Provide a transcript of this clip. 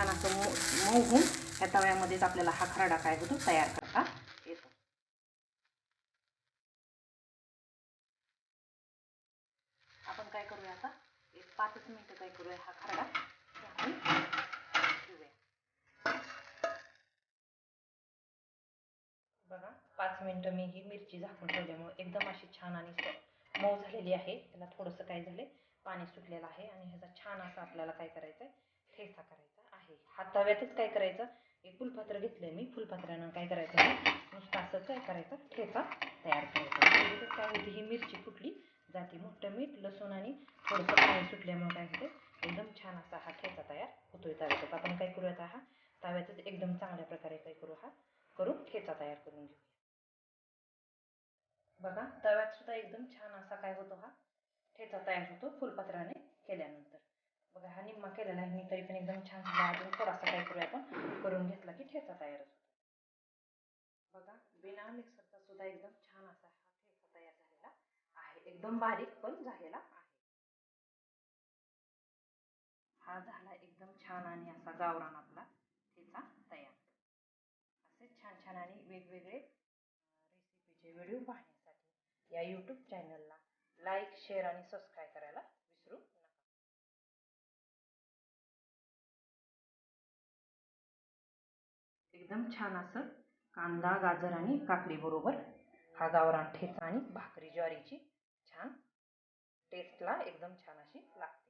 छान असं मऊ मऊ होऊन ह्या तव्यामध्येच आपल्याला हा खराडा काय होतो तयार करता येतो. आपण काय करूया आता? एक पाचच मिनिटं काय करूया हा खराडा? ठेवूया. बघा पाच मिनटं मी ही मिरची झाकून ठेवल्यामुळे एकदम अशी छान आणि मऊ झालेली आहे. त्याला थोडंसं काय झाले पाणी सुटलेलं आहे आणि ह्याचा छान असा आपल्याला काय करायचं आहे ठेचा करायचा. आहे. हा तव्यातच काय करायचं? एक फुलपात्र घेतलंय मी. फुलपात्रानं काय करायचं आहे नुसतं असं काय करायचं? ठेचा तयार करायचा. काय होते? ही मिरची फुटली जाते मोठं मीठ लसूण आणि थोडंसं पाणी सुटल्यामुळे काय होते एकदम छान असा हा ठेचा तयार होतोय तव्यातच. आपण काय करूया आता हा? तव्यातच एकदम चांगल्या प्रकारे काय करू हा? करून ठेचा तयार करून घेऊ बघा तव्यात सुद्धा एकदम छान असा काय होतो हा? ठेचा तयार होतो फुलपात्राने केल्यानंतर बघा हा निम्मा केलेला आहे मी तरी पण एकदम छान सुद्धा अजून थोडासा काय करूया आपण. करून घेतला की ठेचा तयार होतो. बघा बिना मिक्सरचा सुद्धा एकदम छान असा हा ठेचा तयार झालेला आहे. एकदम बारीक पण झालेला आहे. हा झाला एकदम छान आणि असा गावरान आपला ठेचा तयार. असे छान छान आणि वेगवेगळे रेसिपीचे व्हिडिओ पाहण्यासाठी या यूट्यूब चॅनलला लाईक शेअर आणि सबस्क्राईब करायला एकदम छान असं कांदा गाजर आणि काकडीबरोबर हा गावरान ठेचा आणि भाकरी ज्वारीची छान टेस्टला एकदम छान अशी लागते.